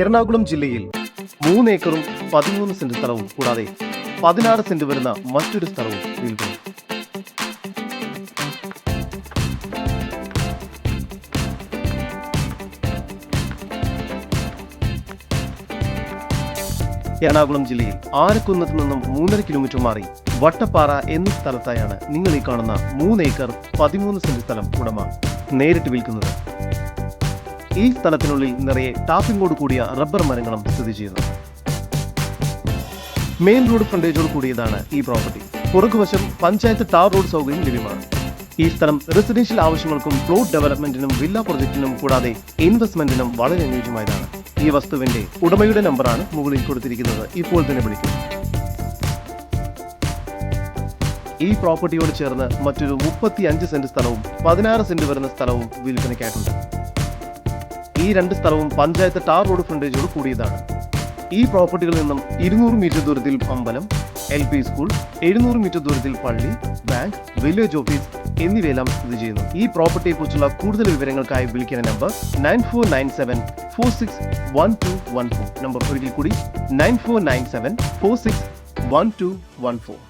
എറണാകുളം ജില്ലയിൽ മൂന്ന് ഏക്കറും പതിമൂന്ന് സെന്റ് സ്ഥലവും കൂടാതെ പതിനാറ് സെന്റ് വരുന്ന മറ്റൊരു സ്ഥലവും വിൽക്കുന്നു എറണാകുളം ജില്ലയിൽ ആരക്കുന്നത്ത് നിന്നും മൂന്നര കിലോമീറ്റർ മാറി വട്ടപ്പാറ എന്ന സ്ഥലത്തായാണ് നിങ്ങൾ ഈ കാണുന്ന മൂന്ന് ഏക്കർ പതിമൂന്ന് സെന്റ് സ്ഥലം ഉടമ നേരിട്ട് വിൽക്കുന്നത്. ഈ സ്ഥലത്തിനുള്ളിൽ നിറയെ ടാപ്പിങ്ങോട് കൂടിയ റബ്ബർ മരങ്ങളും സ്ഥിതി ചെയ്യുന്നു. മെയിൻ റോഡ് ഫ്രണ്ടേജോട് കൂടിയതാണ് ഈ പ്രോപ്പർട്ടി പുറകുവശം പഞ്ചായത്ത് ടാർ റോഡ് സൗകര്യം ലഭ്യമാണ്. ഈ സ്ഥലം റെസിഡൻഷ്യൽ ആവശ്യങ്ങൾക്കും പ്ലോട്ട് ഡെവലപ്മെന്റിനും വില്ല പ്രൊജക്ടിനും കൂടാതെ ഇൻവെസ്റ്റ്മെന്റിനും വളരെ അനുയോജ്യമായതാണ്. ഈ വസ്തുവിന്റെ ഉടമയുടെ നമ്പറാണ് മുകളിൽ കൊടുത്തിരിക്കുന്നത്. ഇപ്പോൾ തന്നെ വിളിക്കും. ഈ പ്രോപ്പർട്ടിയോട് ചേർന്ന് മറ്റൊരു മുപ്പത്തി അഞ്ച് സെന്റ് സ്ഥലവും പതിനാറ് സെന്റ് വരുന്ന സ്ഥലവും വിൽപ്പനയ്ക്കായിട്ടുണ്ട്. ഈ രണ്ട് സ്ഥലവും പഞ്ചായത്ത് ടാർ റോഡ് ഫ്രണ്ടേജോട് കൂടിയതാണ്. ഈ പ്രോപ്പർട്ടികളിൽ നിന്നും ഇരുന്നൂറ് മീറ്റർ ദൂരത്തിൽ അമ്പലം എൽ പി സ്കൂൾ എഴുന്നൂറ് മീറ്റർ ദൂരത്തിൽ പള്ളി ബാങ്ക് വില്ലേജ് ഓഫീസ് എന്നിവയെല്ലാം സ്ഥിതി ചെയ്യുന്നു. ഈ പ്രോപ്പർട്ടിയെ കുറിച്ചുള്ള കൂടുതൽ വിവരങ്ങൾക്കായി വിളിക്കുന്ന number nine four nine seven four six one two one four. Number ഒരിക്കൽ കൂടി nine four nine seven four six one two one four.